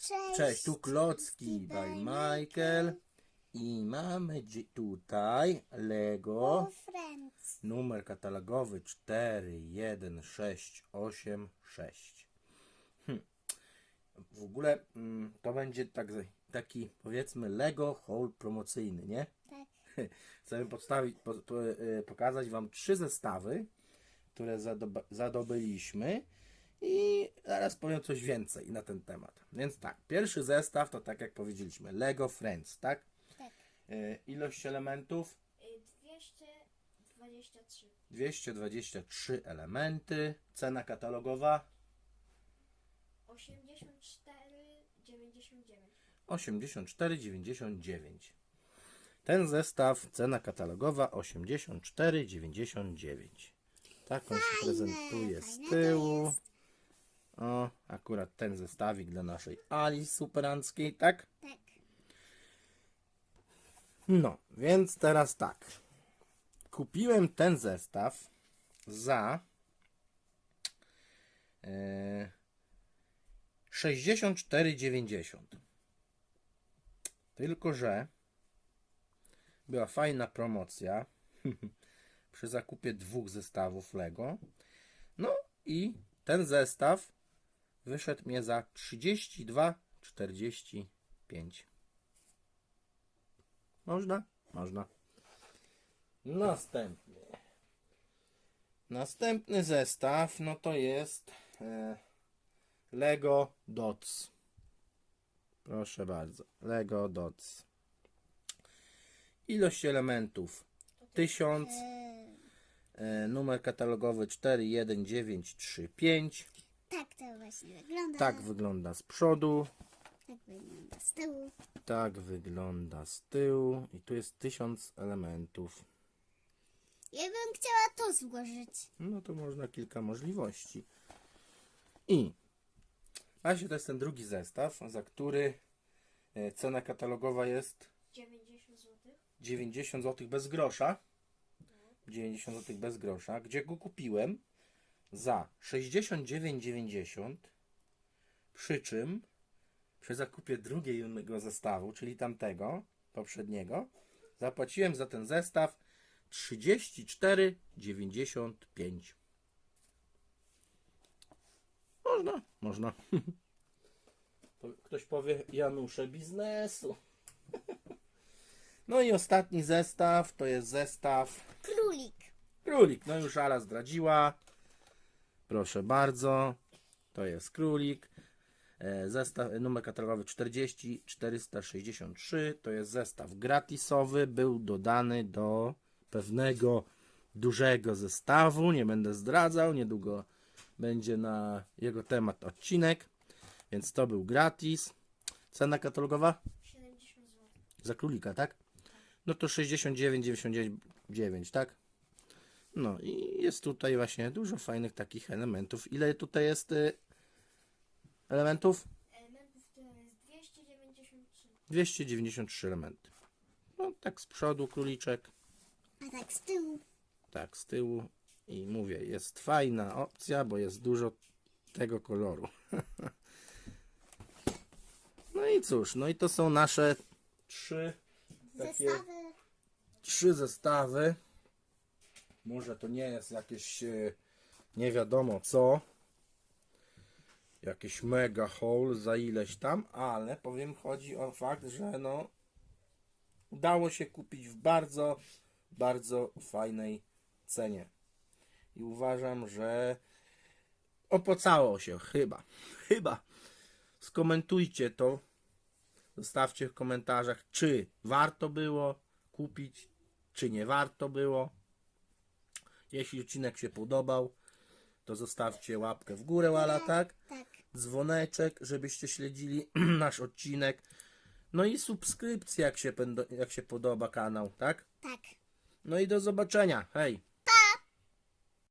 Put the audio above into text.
Cześć. Cześć, tu Klocki by Michael. I mamy tutaj Lego. O, Friends. Numer katalogowy 41686. Hm. W ogóle mm, to będzie tak, taki powiedzmy Lego haul promocyjny, nie? Tak. Chcemy podstawić, po, po, e, pokazać Wam trzy zestawy, które zadobyliśmy i zaraz powiem coś więcej na ten temat. Więc tak, pierwszy zestaw to tak jak powiedzieliśmy, Lego Friends, tak? Tak. E, Ilość elementów 223. 223 elementy, cena katalogowa 84,99. 84,99. Ten zestaw, cena katalogowa 84,99. Tak on się prezentuje z tyłu. O, akurat ten zestawik dla naszej Ali superanckiej, tak? Tak. No, więc teraz tak. Kupiłem ten zestaw za e, 64,90. Tylko, że była fajna promocja przy zakupie dwóch zestawów Lego. No i ten zestaw wyszedł mnie za 32,45. Można? Można. Następny. Następny zestaw, no to jest e, Lego Dots. Proszę bardzo. Lego Dots. Ilość elementów 1000. E, numer katalogowy 41935. tak to właśnie wygląda. Tak wygląda z przodu. Tak wygląda z tyłu. Tak wygląda z tyłu. I tu jest 1000 elementów. Ja bym chciała to złożyć. No to można kilka możliwości. I właśnie to jest ten drugi zestaw, za który e, cena katalogowa jest 90 zł. 90 zł bez grosza. 90 zł bez grosza, gdzie go kupiłem za 69,90. Przy czym przy zakupie drugiego zestawu, czyli tamtego poprzedniego, zapłaciłem za ten zestaw 34,95. Można, można. To ktoś powie, Janusze biznesu. No i ostatni zestaw to jest zestaw Królik. królik. No już Ala zdradziła. Proszę bardzo. To jest królik. E, Zestaw, numer katalogowy 40 463. To jest zestaw gratisowy. Był dodany do pewnego dużego zestawu. Nie będę zdradzał. Niedługo będzie na jego temat odcinek. Więc to był gratis. Cena katalogowa? 70 zł. Za królika, tak? No to 69,99, tak? No i jest tutaj właśnie dużo fajnych takich elementów. Ile tutaj jest y, elementów? Elementów to jest 293. 293 elementy. No tak z przodu króliczek, A tak z tyłu. tak z tyłu. I mówię, jest fajna opcja, bo jest dużo tego koloru. no i cóż, no i to są nasze trzy takie Zestawy. trzy zestawy. Może to nie jest jakieś e, nie wiadomo co. Jakiś mega haul za ileś tam, ale powiem, chodzi o fakt, że no udało się kupić w bardzo, bardzo fajnej cenie. I uważam, że opłacało się chyba. Chyba. Skomentujcie to. Zostawcie w komentarzach, czy warto było kupić, czy nie warto było. Jeśli odcinek się podobał, to zostawcie łapkę w górę, Ala, tak? Tak. Dzwoneczek, żebyście śledzili nasz odcinek. No i subskrypcja, jak się, jak się podoba kanał, tak? Tak. No i do zobaczenia. Hej!